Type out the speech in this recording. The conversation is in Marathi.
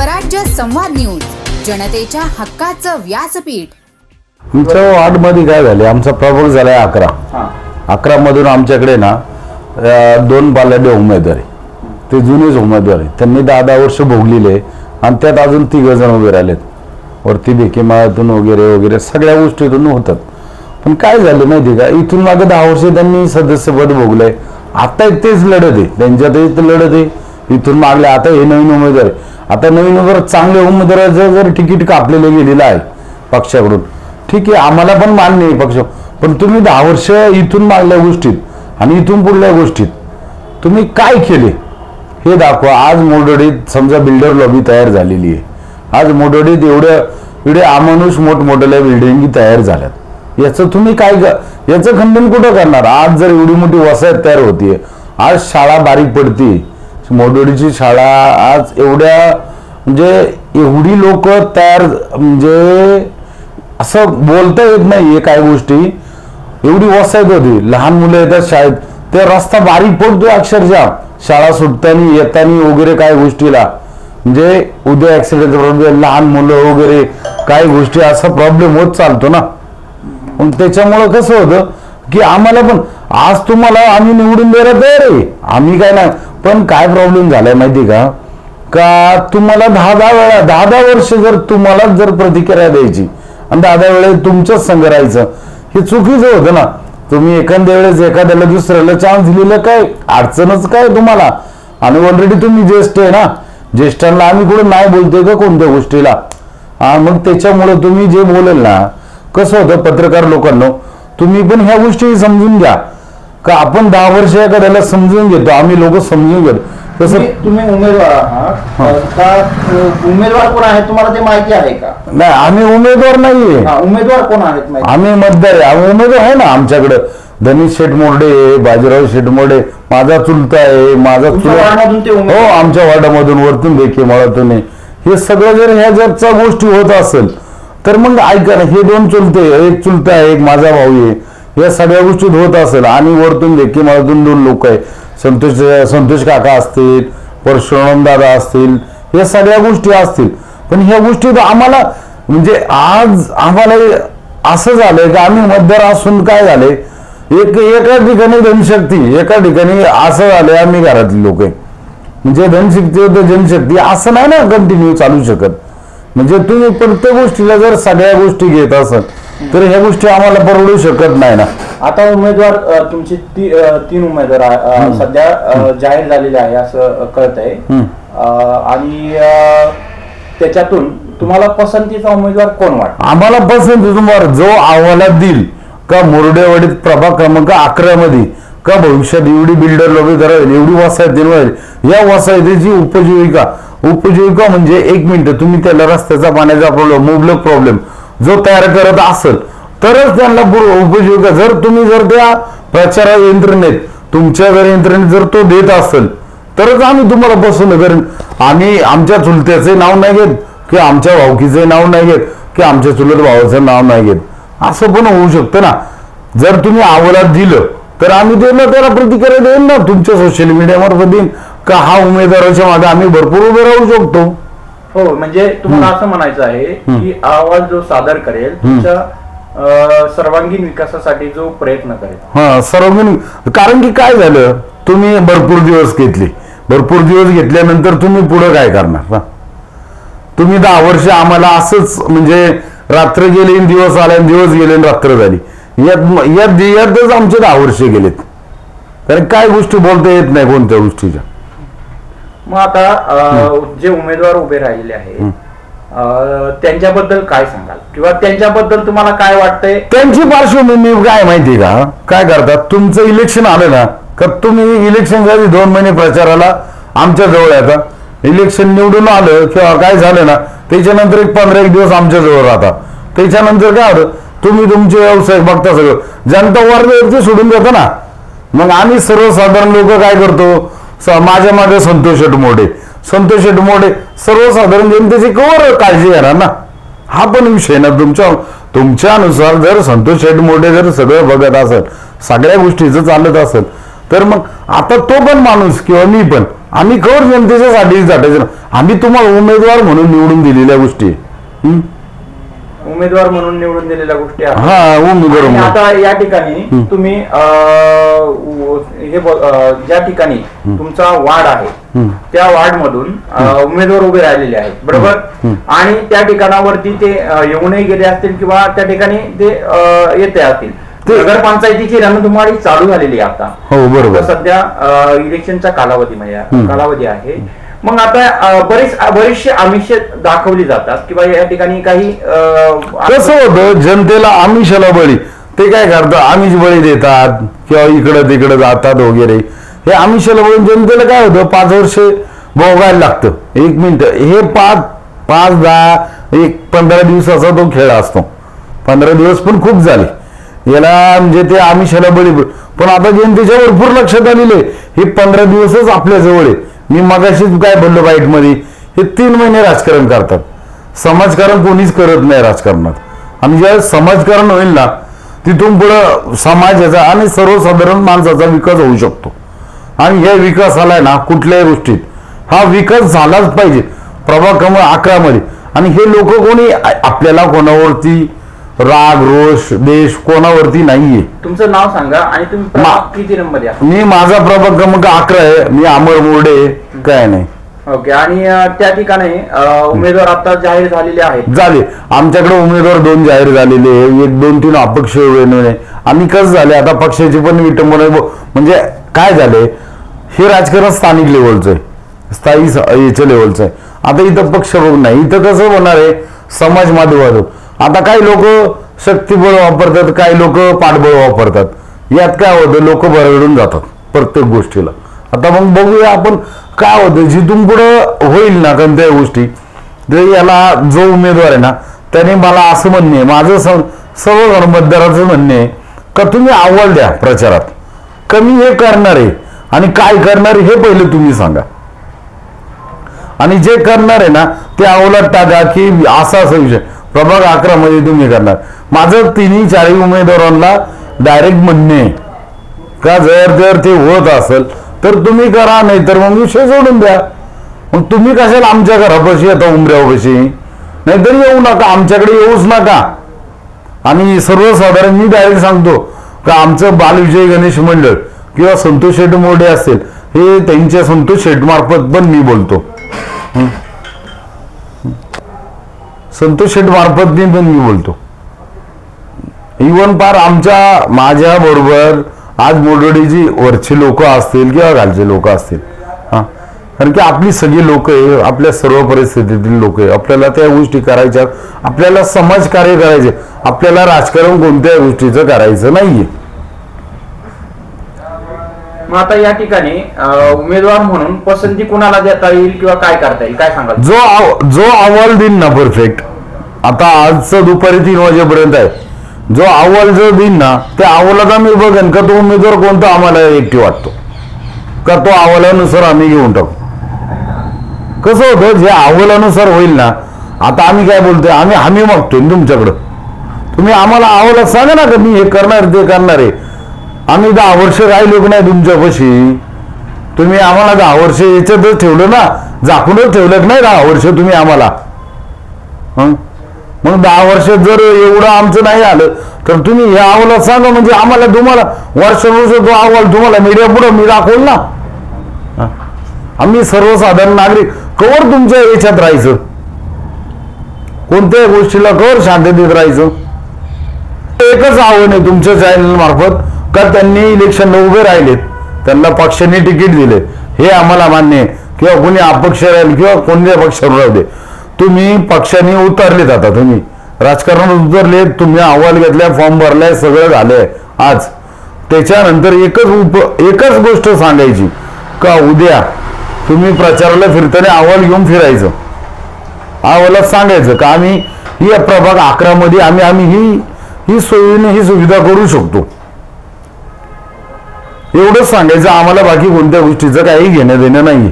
स्वराज्य संवाद न्यूज जनतेच्या हक्काचं व्यासपीठ. आमच्या वार्डमध्ये काय झाले आमचा प्रभाग झालाय अकरा. अकरा मधून आमच्याकडे ना अं, दोन बालाडे उमेदवार आहे ते जुनेच उमेदवार आहे त्यांनी दहा दहा वर्ष भोगलेले आहे आणि त्यात अजून तिघ जण उभे राहिलेत. वरती बेकेमाळातून वगैरे वगैरे सगळ्या गोष्टीतून होतात. पण काय झालं माहिती का? इथून मागे दहा वर्ष त्यांनी सदस्यपद भोगलंय. आता तेच लढत आहे. त्यांच्यातही ते लढत आहे. इथून मागले आता हे नवीन उमेदवार आता नवीन उमेदवार चांगल्या उमेदवाराचं जर तिकीट कापलेलं गेलेलं आहे पक्षाकडून. ठीक आहे आम्हाला पण मान्य आहे पक्ष. पण तुम्ही दहा वर्ष इथून मागल्या गोष्टीत आणि इथून पुढल्या गोष्टीत तुम्ही काय केले? हे दाखवा. आज मोडडीत समजा बिल्डर लॉबी तयार झालेली आहे. आज मोडडीत एवढ्या एवढे अमानुष मोठमोठ्या बिल्डिंगी तयार झाल्यात. याचं तुम्ही काय याचं खंडन कुठं करणार? आज जर एवढी मोठी वसाहत तयार होतीये आज शाळा बारीक पडते मोडोडीची शाळा आज एवढ्या म्हणजे एवढी लोक तयार म्हणजे असं बोलता येत नाहीये काय गोष्टी. एवढी वसायत होती लहान मुलं येतात शाळेत. ते रस्ता बारीक पडतो अक्षरशः. शाळा सुटताना येताना वगैरे काय गोष्टीला. म्हणजे उद्या ऍक्सिडेंट प्रॉब्लेम लहान मुलं वगैरे काय गोष्टी असा प्रॉब्लेम होत चालतो ना. मग त्याच्यामुळं कसं होतं की आम्हाला पण आज तुम्हाला आम्ही निवडून देणार तयार आहे आम्ही काय नाही. पण काय प्रॉब्लेम झालाय माहिती का? का तुम्हाला दहा दहा वेळा दहा दहा वर्ष जर तुम्हाला जर प्रतिक्रिया द्यायची आणि दहा दहा वेळेस तुमचंच संघ राहायचं हे चुकीचं होतं ना. तुम्ही एखाद्या वेळेस एखाद्याला दुसऱ्याला चान्स दिलेलं काय? अडचणच काय तुम्हाला? आणि ऑलरेडी तुम्ही ज्येष्ठ आहे ना. ज्येष्ठांना आम्ही कुठं नाही बोलतोय का कोणत्या गोष्टीला? हा मग त्याच्यामुळे तुम्ही जे बोलेल ना कसं होतं पत्रकार लोकांना? तुम्ही पण ह्या गोष्टी समजून घ्या. का आपण दहा वर्ष एखाद्याला समजून घेतो आम्ही लोक समजून घेतो. तसं तुम्ही तुम्ही उमेदवार आहात. उमेदवार कोण आहे तुम्हाला ते माहिती आहे का? नाही आम्ही उमेदवार नाहीये. हा, उमेदवार कोण आहेत माहिती? आम्ही मतदार आहे. आम्ही उमेदवार आहे ना आमच्याकडे. धनीश शेठ मोर्डे आहे, बाजीराव शेठ मोर्डे माझा चुलता आहे माझा तुमच्या चुलत- वार्डामधून ते हो आमच्या वार्डामधून वरतून देखील मळातून आहे. हे सगळं जर ह्या जरच्या गोष्टी होत असेल तर मग ऐका ना हे दोन चुलते एक चुलता आहे एक माझा भाऊ आहे. या सगळ्या गोष्टीत होत असेल. आणि वरतून देखील मळातून दोन लोक आहे संतोष संतोष काका असतील परशुराम दादा असतील या सगळ्या गोष्टी असतील. पण ह्या गोष्टीत आम्हाला म्हणजे आज आम्हाला असं झालंय की आम्ही मतदार असून काय झालंय? एक एका ठिकाणी धनशक्ती एका ठिकाणी असं झालंय आम्ही घरातले लोक आहे म्हणजे धनशक्ती होतं जनशक्ती असं नाही ना कंटिन्यू चालू शकत. म्हणजे तुम्ही प्रत्येक गोष्टीला जर सगळ्या गोष्टी घेत असाल तर ह्या गोष्टी आम्हाला परवडू शकत नाही ना. आता उमेदवार अ, तुमचे ती- अ, तीन उमेदवार अ, सध्या अ, जाहीर झालेले आहे असं कळत आहे हम्म. आणि अ, त्याच्यातून तुम्हाला पसंतीचा उमेदवार कोण वाटत? आम्हाला पसंत तुम्हाला जो अहवालात देईल का मोरडेवाडीत प्रभाग क्रमांक अकरा मध्ये का भविष्यात एवढी बिल्डर लोक करावेल एवढी वसाहत निर्माण या वसाहतीची उपजीविका उपजीविका म्हणजे एक मिनिट तुम्ही त्याला रस्त्याचा पाण्याचा प्रॉब्लेम मुबलक प्रॉब्लेम जो तयार करत असेल तरच त्यांना पूर्व जर तुम्ही जर त्या प्रचार यंत्रणेत तुमच्या जर यंत्रणेत जर तो देत असेल तरच आम्ही तुम्हाला बसून करेन. आम्ही आमच्या चुलत्याचे नाव नाही घेत की आमच्या भावकीचे नाव नाही घेत की आमच्या चुलत भावाचं नाव नाही घेत. असं पण होऊ शकतं ना. जर तुम्ही आवलात दिलं तर आम्ही त्याला त्याला प्रतिक्रिया देईन ना. तुमच्या सोशल मीडियामार्फत देईन. का हा उमेदवाराच्या मागे आम्ही भरपूर उभे राहू शकतो? हो म्हणजे तुम्हाला असं म्हणायचं आहे की अहवाल जो सादर करेल तुमच्या सर्वांगीण विकासासाठी जो प्रयत्न करेल. हा सर्व कारण की काय झालं? तुम्ही भरपूर दिवस घेतले. भरपूर दिवस घेतल्यानंतर तुम्ही पुढे काय करणार? ना तुम्ही दहा वर्ष आम्हाला असंच म्हणजे रात्र गेले दिवस आले दिवस गेले रात्र झाली. यात यात यातच आमचे दहा वर्ष गेलेत. कारण काय गोष्टी बोलता येत नाही कोणत्या गोष्टीच्या? मग आता जे उमेदवार उभे राहिलेले आहेत त्यांच्याबद्दल काय सांगाल? किंवा त्यांच्याबद्दल तुम्हाला काय वाटतंय? त्यांची पार्श्वभूमी काय माहिती का? काय करतात? तुमचं इलेक्शन आलं ना का तुम्ही इलेक्शन झाली दोन महिने प्रचाराला आमच्या जवळ येतात इलेक्शन निवडून आलं किंवा काय झालं ना त्याच्यानंतर एक पंधरा एक दिवस आमच्या जवळ राहतात त्याच्यानंतर काय होतं? तुम्ही तुमचे व्यवसाय बघता सगळं. जनता वर्ग सोडून देतो ना. मग आम्ही सर्वसाधारण लोक काय करतो? माझ्या मागे संतोष मोडे संतोष मोडे सर्वसाधारण जनतेची कवर काळजी घेणार ना हा पण विषय ना तुमच्या तुमच्यानुसार जर संतोष मोडे जर सगळं बघत असेल सगळ्या गोष्टीचं चालत असेल तर मग आता तो पण माणूस किंवा मी पण आम्ही कवर जनतेच्यासाठी झाटायचं ना. आम्ही तुम्हाला उमेदवार म्हणून निवडून दिलेल्या गोष्टी आहे. उमेदवार म्हणून निवडून दिलेल्या गोष्टी आहेत. हा उमेदवार आणि म्हणून. आता या ठिकाणी तुम्ही अं, हे ब- अं, ज्या ठिकाणी तुमचा वार्ड आहे. त्या वार्ड मधून उमेदवार उभे राहिलेले आहेत बरोबर? आणि त्या ठिकाणावरती ते अं, येऊनही गेले असतील किंवा त्या ठिकाणी ते अं, येते असतील. ते- नगरपंचायतीची रणधुमाळी चालू झालेली आहे आता. हो बरोबर. आता सध्या अं, इलेक्शनचा कालावधी म्हणजे. कालावधी आहे. मग आता बरीच बरेच बरेचसे आमिष दाखवली जातात किंवा या ठिकाणी काही कसं होतं जनतेला आमिषाला बळी. ते काय करतात आमिष बळी देतात किंवा इकडं तिकडं जातात वगैरे. हे आमिषाला बळी जनतेला काय होतं पाच वर्ष भोगायला लागतं. एक मिनिट हे पाच पाच दहा एक पंधरा दिवसाचा तो खेळ असतो. पंधरा दिवस पण खूप झाले. याला म्हणजे ते आमिषाला बळी पण आता जनतेच्या भरपूर लक्षात आलेले हे पंधरा दिवसच आपल्याजवळ आहे. मी मगाशीच काय बोललो बाईटमध्ये? हे तीन महिने राजकारण करतात. समाजकारण कोणीच करत नाही राजकारणात. आणि ज्यावेळेस समाजकारण होईल ना तिथून पुढं समाजाचा आणि सर्वसाधारण माणसाचा विकास होऊ शकतो. आणि या विकासाला आहे ना कुठल्याही गोष्टीत. हा विकास झालाच पाहिजे. प्रभाग क्रमांक अकरामध्ये. आणि हे लोक कोणी आपल्याला कोणावरती राग रोष देश कोणावरती नाहीये. तुमचं नाव सांगा आणि तुम्ही प्रभाग किती नंबर या मी माझा प्रभाग क्रमांक अकरा आहे. मी अमर मोर्डे काय नाही. ओके आणि अं, त्या ठिकाणी अं, उमेदवार आता जाहीर झालेले आहेत. झाले. आमच्याकडे उमेदवार दोन जाहीर झालेले आहे. एक दोन तीन अपक्ष उमेदवार आणि कसं झाले? आता पक्षाची पण विटंबना आहे. म्हणजे काय झाले? हे राजकारण स्थानिक लेवलचं आहे. स्थायी स- याच्या लेवलचं आहे. आता इथं पक्ष बघ नाही. इथं कसं होणार आहे? समाज माध्यमातून. आता काही लोक शक्तीबळ वापरतात काही लोक पाठबळ वापरतात. यात काय होतं लोक बरगडून जातात प्रत्येक गोष्टीला. आता मग बघूया आपण काय होतं जिथून पुढं होईल ना कोणत्याही गोष्टी. तर याला जो उमेदवार आहे ना त्याने मला असं म्हणणे आहे, माझं स- सर्व मतदाराचं म्हणणे आहे का तुम्ही अव्वल द्या प्रचारात. कमी हे करणार आहे आणि काय करणार आहे हे पहिले तुम्ही सांगा. आणि जे करणार आहे ना ते अवलट टाका की असा असा विषय. प्रभाग अकरा मध्ये तुम्ही करणार माझं तिन्ही चारही उमेदवारांना डायरेक्ट म्हणणे का जर जर ते होत असेल तर तुम्ही करा नाही तर मग विषय सोडून द्या. मग तुम्ही कशाला आमच्या घरापाशी आता उमऱ्यापाशी नाहीतर येऊ नका आमच्याकडे येऊच नका. आणि सर्वसाधारण मी डायरेक्ट सांगतो का आमचं बालविजय गणेश मंडळ किंवा संतोष शेठ मोडे असतील हे त्यांच्या संतोष शेठ मार्फत पण मी बोलतो. संतोष शेठ मार्फत मी पण मी बोलतो. इवन पार आमच्या माझ्या बरोबर आज मोडवडीची वरची लोक असतील किंवा खालचे लोक असतील. हा. कारण की आपली सगळी लोक आहे आपल्या सर्व परिस्थितीतील लोक आहे. आपल्याला त्या गोष्टी करायच्या आपल्याला समाजकार्य करायचे. आपल्याला राजकारण कोणत्याही गोष्टीचं करायचं नाहीये. मग आता या ठिकाणी उमेदवार म्हणून पसंती कुणाला देता येईल किंवा काय करता येईल? काय सांगा जो आव- जो अहवाल देईन ना परफेक्ट आता आजचं दुपारी तीन वाजेपर्यंत आहे. जो अहवाल जो देईन ना त्या अहवालात आम्ही बघेन का तो उमेदवार कोणता आम्हाला एकटी वाटतो? का तो अहवालानुसार आम्ही घेऊन टाकू? कसं होतं जे अहवालानुसार होईल ना आता आम्ही काय बोलतोय? आम्ही हमी मागतोय ना तुमच्याकडं. तुम्ही आम्हाला अहवालात सांगा ना का मी हे करणार ते करणार आहे. आम्ही दहा वर्ष राहिलो की नाही तुमच्यापाशी? तुम्ही आम्हाला दहा वर्ष याच्यातच ठेवलं ना? झाकूनच ठेवलं की नाही दहा वर्ष तुम्ही आम्हाला? मग दहा वर्ष जर एवढं आमचं नाही आलं तर तुम्ही हे अहवालात सांगा म्हणजे आम्हाला तुम्हाला वर्षानुवर्ष तो अहवाल तुम्हाला मीडिया पुढं मी दाखवल ना? आम्ही सर्वसाधारण नागरिक कवर तुमच्या याच्यात राहायचं? कोणत्याही गोष्टीला कवर शांततेत राहायचं? एकच आव्हान आहे तुमच्या चॅनल मार्फत का त्यांनी इलेक्शनला उभे राहिलेत त्यांना पक्षाने तिकीट दिले. हे आम्हाला मान्य आहे. किंवा कोणी अपक्ष राहील किंवा कोणत्या पक्षावर राहू दे. तुम्ही पक्षाने उतरलेत आता तुम्ही. राजकारणात उतरले तुम्ही अहवाल घेतलाय फॉर्म भरलाय सगळं झालंय आज. त्याच्यानंतर एकच उप एकच गोष्ट सांगायची. का उद्या तुम्ही प्रचाराला फिरताना अहवाल घेऊन फिरायचं? अहवालात सांगायचं का आम्ही ही प्रभाग अकरामध्ये आम्ही आम्ही ही ही सोयीने ही सुविधा करू शकतो. एवढंच सांगायचं आम्हाला बाकी कोणत्या गोष्टीचं काही घेणं देणं नाही